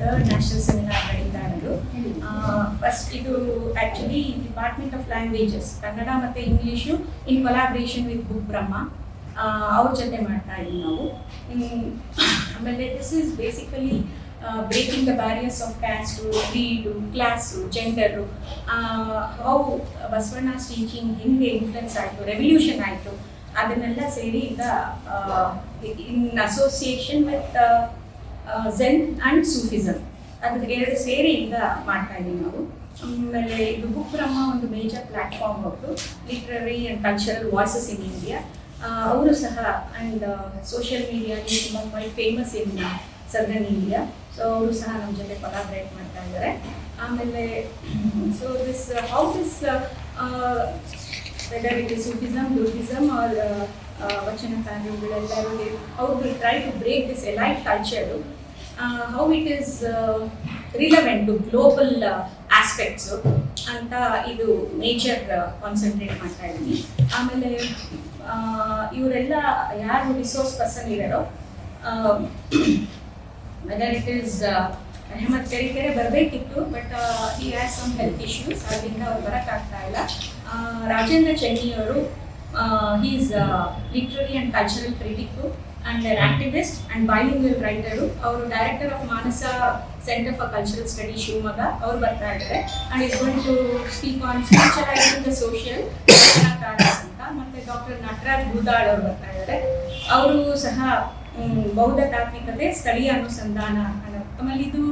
Third national seminar ನಡೀತಾ ಇರೋದು. First ಇದು actually department of languages Kannada ಮತ್ತು English in collaboration with book Brahma ಅವ್ರ ಜೊತೆ ಮಾಡ್ತಾ ಇದ್ದೀವಿ ನಾವು. ಆಮೇಲೆ this is basically breaking the barriers of caste ಬೀಡು class gender how Basavanna teaching ಹಿಂಗೆ ಇನ್ಫ್ಲುಯೆನ್ಸ್ ಆಯಿತು ರೆವಲ್ಯೂಷನ್ ಆಯಿತು, ಅದನ್ನೆಲ್ಲ ಸೇರಿ ಈಗ in association with Zen and Sufism ಅದ್ರ ಎರಡು ಸೇರಿ ಈಗ ಮಾಡ್ತಾ ಇದ್ದೀವಿ ನಾವು. ಆಮೇಲೆ ಇದು ಬುಕ್ ಬ್ರಹ್ಮ ಒಂದು ಮೇಜರ್ ಪ್ಲಾಟ್ಫಾರ್ಮ್ ಅವರು literary and cultural voices in India ಅವರು ಸಹ ಆ್ಯಂಡ್ ಸೋಷಿಯಲ್ ಮೀಡಿಯಾಲಿ ತುಂಬ famous in southern India so ಅವರು ಸಹ ನಮ್ಮ ಜೊತೆ ಕೊಲಾಬ್ರೇಟ್ ಮಾಡ್ತಾ ಇದ್ದಾರೆ. ಆಮೇಲೆ so this how this whether it is Sufism ಲೂಫಿಸಮ್ or vachana ಕಾರ್ಯಗಳೆಲ್ಲರಿಗೆ how we try to break this elite culture how it is relevant to global aspects ಅಂತ ಇದು ನೇಚರ್ ಕಾನ್ಸಂಟ್ರೇಟ್ ಮಾಡ್ತಾ ಇದ್ದೀನಿ. ಆಮೇಲೆ ಇವರೆಲ್ಲ ಯಾರು ರಿಸೋರ್ಸ್ ಪರ್ಸನ್ ಇದ್ದಾರೋ whether it is Ahmad Kere ಬರಬೇಕಿತ್ತು but ಈ ಹ್ಯಾಸ್ ಸಮ್ ಹೆಲ್ತ್ ಇಶ್ಯೂಸ್ ಅದರಿಂದ ಅವ್ರು ಬರೋಕ್ಕಾಗ್ತಾ ಇಲ್ಲ. Rajendra ಚೆನ್ನಿಯವರು is literary and cultural critic and activist and bilingual writer ಅವರು director of Manasa center for cultural study Shivamogga. ಅವರು ಬರ್ತಾ ಇದ್ದಾರೆ. And is going to speak on ಸ್ಪೀಚಲೈಸಿಂಗ್ the social ಅಂತ. ಮತ್ತೆ ಡಾಕ್ಟರ್ ನಟರಾಜ್ ಗುದಾಳ್ ಅವರು ಬರ್ತಾ ಇದ್ದಾರೆ. ಅವರು ಸಹ ಬೌದ್ಧ ತಾತ್ವಿಕತೆ, ಸ್ಥಳೀಯ ಅನುಸಂಧಾನ ಅನ್ನೋ ಆಮೇಲೆ ಇದು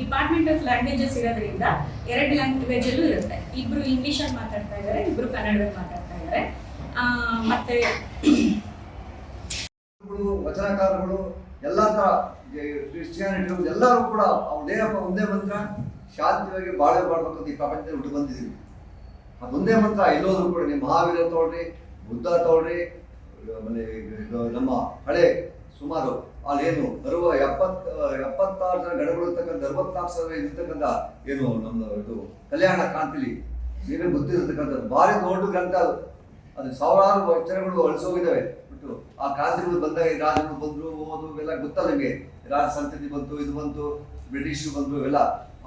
ಡಿಪಾರ್ಟ್ಮೆಂಟ್ ಆಫ್ ಲ್ಯಾಂಗ್ವೇಜಸ್ ಇರೋದ್ರಿಂದ ಎರಡು ಲ್ಯಾಂಗ್ವೇಜಲ್ಲೂ ಇರುತ್ತೆ. ಇಬ್ರು ಇಂಗ್ಲೀಷಲ್ಲಿ ಮಾತಾಡ್ತಾ ಇದ್ದಾರೆ, ಇಬ್ರು ಕನ್ನಡದಲ್ಲಿ ಮಾತಾಡ್ತಾ ಇದ್ದಾರೆ. ಮತ್ತೆ ವಚನಕಾರಗಳು ಎಲ್ಲ ತರ ಕ್ರಿಶ್ಚಿಯಾನಿಟಿ ಎಲ್ಲರೂ ಕೂಡ ಅವ್ರದೇನಪ್ಪ ಒಂದೇ ಮಂತ್ರ, ಶಾಂತಿಯಾಗಿ ಬಾಳೆ ಮಾಡ್ಬೇಕಂತ ಈ ಪ್ರಪಂಚದಲ್ಲಿ ಹುಟ್ಟು ಬಂದಿದ್ದೀವಿ. ಅದೊಂದೇ ಮಂತ್ರ, ಎಲ್ಲೋದ್ರು ಕೂಡ ನೀವು ಮಹಾವೀರ ತಗೊಳ್ರಿ ಬುದ್ಧ ತಗೊಳ್ರಿ ಆಮೇಲೆ ನಮ್ಮ ಹಳೆ ಸುಮಾರು ಅಲ್ಲೇನು ಅರುವ ಎಪ್ಪತ್, ಎಪ್ಪತ್ತಾರು ಜನ ಗಣಗಳು ಇರ್ತಕ್ಕಂಥ ಅರವತ್ನಾಲ್ಕು ಸಾವಿರ ಇರ್ತಕ್ಕಂಥ ಏನು ನಮ್ಮ ಇದು ಕಲ್ಯಾಣ ಕಾಂತಿಲಿ, ನೀವೇ ಗೊತ್ತಿರತಕ್ಕಂಥದ್ದು ಭಾರಿ ದೊಡ್ಡ ಗ್ರಂಥ ಅದು. ಅದು ಸಾವಿರಾರು ವಚನಗಳು ಅಳಿಸೋಗಿದ್ದಾವೆ. ಬಿಟ್ಟು ಆ ಕ್ರಾಂತಿಗಳು ಬಂದಾಗ ರಾಜರು ಬಂದ್ರು, ಹೋದ್ರು, ಇವೆಲ್ಲ ಗೊತ್ತಲ್ಲ ನಿಮಗೆ. ರಾಜ ಸಂತತಿ ಬಂತು, ಇದು ಬಂತು ಬ್ರಿಟಿಷ್ ಬಂತು ಇವೆಲ್ಲ.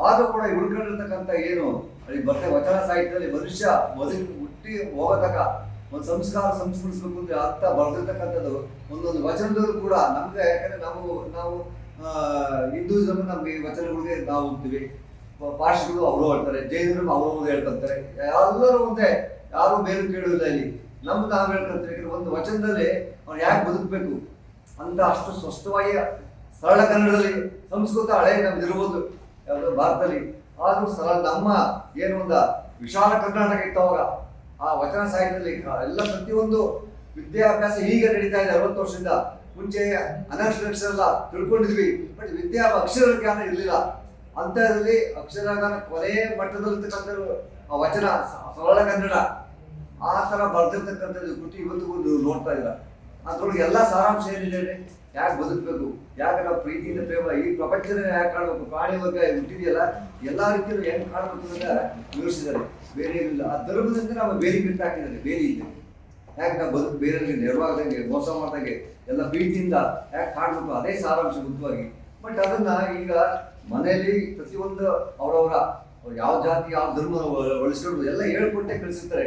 ಆದ್ರೂ ಕೂಡ ಉಳ್ಕೊಂಡಿರ್ತಕ್ಕಂಥ ಏನು ಅಲ್ಲಿ ಬರ್ತೆ ವಚನ ಸಾಹಿತ್ಯದಲ್ಲಿ ಮನುಷ್ಯ ಬದುಕಿ ಹುಟ್ಟಿ ಹೋಗತಕ್ಕ ಒಂದು ಸಂಸ್ಕಾರ ಸಂಸ್ಕರಿಸಬೇಕು ಅಂದ್ರೆ ಅರ್ಥ ಬರ್ದಿರ್ತಕ್ಕಂಥದ್ದು. ಒಂದೊಂದು ವಚನದಲ್ಲೂ ಕೂಡ ನಮ್ಗೆ, ಯಾಕಂದ್ರೆ ನಾವು ನಾವು ಹಿಂದೂಯಿಸಮ್ ನಮ್ಗೆ ವಚನಗಳಿಗೆ ನಾವು ಹೋಗ್ತೀವಿ. ಪಾರ್ಶ್ವಗಳು ಅವರು ಹೇಳ್ತಾರೆ, ಜೈನರು ಅವರು ಹೇಳ್ತಾರೆ. ಎಲ್ಲರೂ ಒಂದೇ, ಯಾರು ಬೇರೆ ಕೇಳುವುದಿಲ್ಲ ಇಲ್ಲಿ. ನಮ್ದು ಕಾಂಗ್ರೆಸ್ ಒಂದು ವಚನದಲ್ಲಿ ಅವ್ನು ಯಾಕೆ ಬದುಕಬೇಕು? ಅಂತ ಅಷ್ಟು ಸ್ಪಷ್ಟವಾಗಿ ಸರಳ ಕನ್ನಡದಲ್ಲಿ ಸಂಸ್ಕೃತ ಹಳೆ ನಮ್ದು ಇರ್ಬೋದು, ಯಾವುದು ಭಾರತದಲ್ಲಿ. ಆದರೂ ಸರಳ ನಮ್ಮ ಏನು ಒಂದು ವಿಶಾಲ ಕರ್ನಾಟಕ ಅವಾಗ, ಆ ವಚನ ಸಾಹಿತ್ಯದಲ್ಲಿ ಎಲ್ಲ ಪ್ರತಿಯೊಂದು ವಿದ್ಯಾಭ್ಯಾಸ ಈಗ ನಡೀತಾ ಇದೆ ಅರವತ್ತು ವರ್ಷದಿಂದ. ಮುಂಚೆ ಅನಕ್ಷರಕ್ಷರಲ್ಲ ತಿಳ್ಕೊಂಡಿದ್ವಿ ಬಟ್ ವಿದ್ಯಾ ಅಕ್ಷರ ಜ್ಞಾನ ಇರಲಿಲ್ಲ. ಅಂತರಲ್ಲಿ ಅಕ್ಷರಜ್ಞಾನ ಕೊನೆಯ ಮಟ್ಟದಲ್ಲಿರ್ತಕ್ಕಂಥ ಆ ವಚನ ಸರಳ ಕನ್ನಡ. ಆ ಥರ ಬರ್ದಿರ್ತಕ್ಕಂಥ ಕೃತಿ ಇವತ್ತಿಗೂ ನೀವು ನೋಡ್ತಾ ಇಲ್ಲ. ಅದ್ರೊಳಗೆ ಎಲ್ಲ ಸಾರಾಂಶ ಏನಿದೆ ಯಾಕೆ ಬದುಕಬೇಕು? ಯಾಕೆ ನಾವು ಪ್ರೀತಿಯಿಂದ ಪ್ರೇಮ, ಈ ಪ್ರಪಂಚದ ಯಾಕೆ ಕಾಣಬೇಕು? ಪ್ರಾಣಿ ವರ್ಗ ಹುಟ್ಟಿದೆಯಲ್ಲ, ಎಲ್ಲ ರೀತಿಯಲ್ಲೂ ಹೆಂಗೆ ಕಾಣಬೇಕು ಅಂತ ವಿವರಿಸಿದ್ದಾರೆ ಬೇರೆ ಏನಿಲ್ಲ. ಆ ಧರ್ಮದಿಂದ ನಾವು ಬೇರೆ ಬಿಟ್ಟು ಹಾಕಿದ್ದಾರೆ. ಬೇರೆ ಇದೆ. ಯಾಕೆ ನಾವು ಬದುಕು ಬೇರೆ ನೆರವಾಗದಂಗೆ, ಮೋಸ ಮಾಡ್ದಂಗೆ, ಎಲ್ಲ ಪ್ರೀತಿಯಿಂದ ಯಾಕೆ ಕಾಣಬೇಕು? ಅದೇ ಸಾರಾಂಶ ಮುಖ್ಯವಾಗಿ ಬಟ್ ಅದನ್ನ ಈಗ ಮನೆಯಲ್ಲಿ ಪ್ರತಿಯೊಂದು ಅವರವರ ಯಾವ ಜಾತಿ, ಯಾವ ಧರ್ಮ ಒಳಿಸ್ಕೊಂಡು ಎಲ್ಲ ಹೇಳ್ಕೊಟ್ಟೆ ಕಳಿಸಿರ್ತಾರೆ.